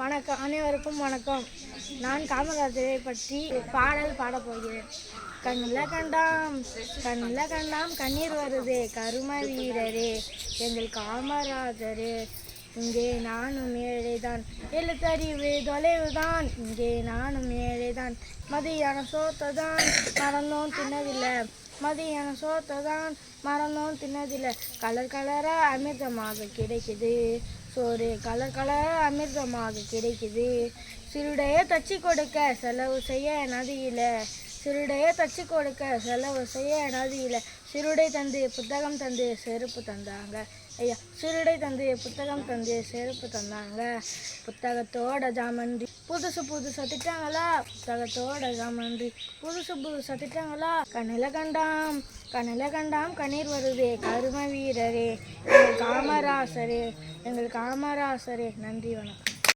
வணக்கம். அனைவருக்கும் வணக்கம். நான் காமராஜரை பற்றி பாடல் பாடப்போகிறேன் கண்ணில் கண்டாம் கண்ணில் கண்டாம் கண்ணீர் வருதே கரும வீரரே எங்கள் காமராஜரே. இங்கே நானும் ஏழைதான். எழுத்தறிவு தொலைவுதான். இங்கே நானும் ஏழைதான். மதியான சோத்ததான். மறந்தோம் தின்னதில்லை மதியான சோத்ததான் மறந்தோம் தின்னதில்லை. கலர் கலராக அமிர்தமாக கிடைக்குது. சோறு கலர் கலராக அமிர்தமாக கிடைக்குது. சிறுடைய தச்சு கொடுக்க செலவு செய்ய நதியில். சிறுடையே தச்சு கொடுக்க செலவு செய்ய நதியில் சிறுடை தந்து புத்தகம் தந்து செருப்பு தந்தாங்க. ஐயா சிறுடை தந்து புத்தகம் தந்து செருப்பு தந்தாங்க. புத்தகத்தோட ஜாமன்றி புதுசு புதுசா திட்டாங்களா? புத்தகத்தோட ஜாமன்றி புதுசு புதுசா திட்டாங்களா? கண்ணில கண்டாம் கண்ணில கண்டாம் கண்ணீர் வருதே கரும வீரரே. எங்கள் காமராசரே எங்கள் காமராசரே. நன்றி வணக்கம்.